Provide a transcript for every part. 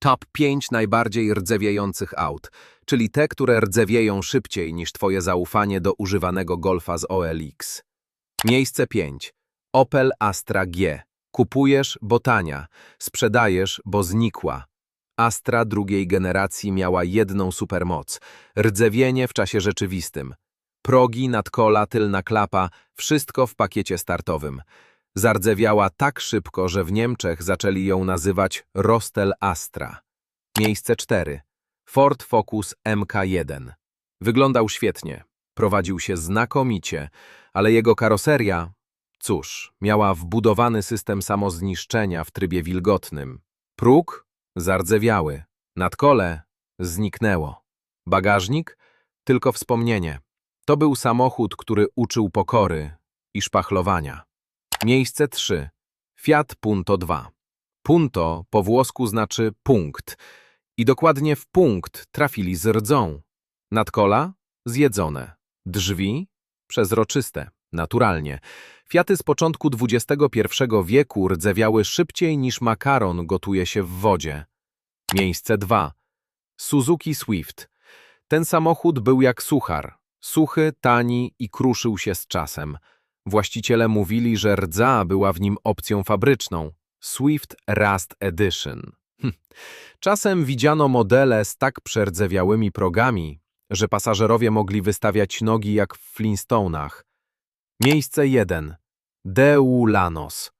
Top 5 najbardziej rdzewiejących aut, czyli te, które rdzewieją szybciej niż twoje zaufanie do używanego Golfa z OLX. Miejsce 5. Opel Astra G. Kupujesz, bo tania. Sprzedajesz, bo znikła. Astra drugiej generacji miała jedną supermoc. Rdzewienie w czasie rzeczywistym. Progi, nadkola, tylna klapa, wszystko w pakiecie startowym. Zardzewiała tak szybko, że w Niemczech zaczęli ją nazywać Rostel Astra. Miejsce 4. Ford Focus MK1. Wyglądał świetnie, prowadził się znakomicie, ale jego karoseria, cóż, miała wbudowany system samozniszczenia w trybie wilgotnym. Próg zardzewiały, nadkole zniknęło. Bagażnik tylko wspomnienie. To był samochód, który uczył pokory i szpachlowania. Miejsce 3. Fiat Punto 2. Punto po włosku znaczy punkt i dokładnie w punkt trafili z rdzą. Nadkola zjedzone, drzwi przezroczyste, naturalnie. Fiaty z początku XXI wieku rdzewiały szybciej niż makaron gotuje się w wodzie. Miejsce 2. Suzuki Swift. Ten samochód był jak suchar. Suchy, tani i kruszył się z czasem. Właściciele mówili, że rdza była w nim opcją fabryczną. Swift Rust Edition. Hm. Czasem widziano modele z tak przerdzewiałymi progami, że pasażerowie mogli wystawiać nogi jak w Flintstone'ach. Miejsce 1. Deu Lanos.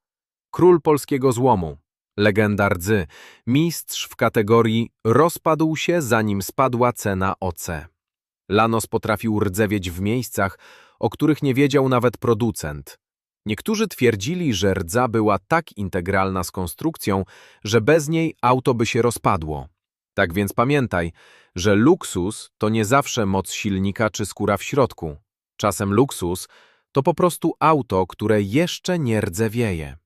Król polskiego złomu. Legenda rdzy. Mistrz w kategorii rozpadł się, zanim spadła cena OC. Lanos potrafił rdzewieć w miejscach, o których nie wiedział nawet producent. Niektórzy twierdzili, że rdza była tak integralna z konstrukcją, że bez niej auto by się rozpadło. Tak więc pamiętaj, że luksus to nie zawsze moc silnika czy skóra w środku. Czasem luksus to po prostu auto, które jeszcze nie rdzewieje.